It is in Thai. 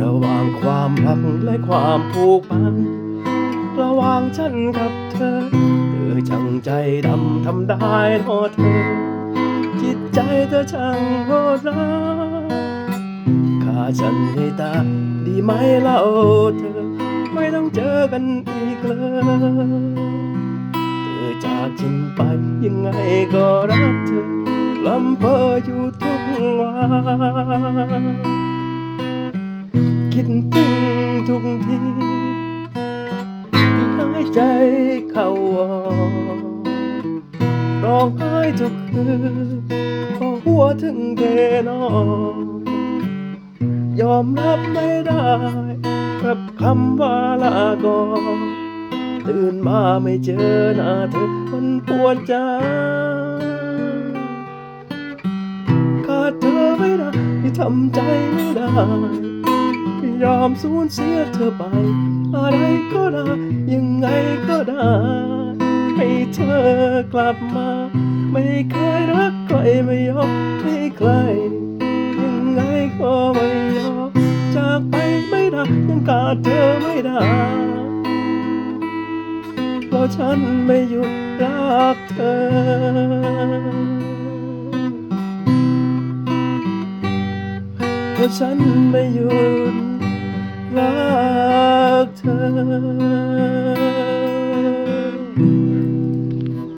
ระหว่างความรักและความผูกพัน ระหว่างฉันกับเธอ เธอจังใจดำทำได้พอเธอ จิตใจเธอช่างโหดร้ายข้าฉันให้ตายดีไหมเล่าเธอ ไม่ต้องเจอกันอีกเลยเธอจากฉันไปยังไงก็รักเธอลำเพออยู่เธอ กวันคิดถึงทุกทีที่หายใจเข้าออกร้องไห้ทุกคืนพอหัวถึงเทนอนยอมรับไม่ได้ กับคำว่าลาก่อนตื่นมาไม่เจอหน้าเธอมันปวดใจำใจไม่ได้ ยอมสูญเสียเธอไป อะไรก็ได้ ยังไงก็ได้ ให้เธอกลับมา ไม่เคยรักใครไม่ยอมให้ใคร ยังไงก็ไม่ยอมจากไปไม่ได้ ยังขาดเธอไม่ได้ เพราะฉันไม่หยุดรักเธอ ราะฉันไม่หยุดรักเธอ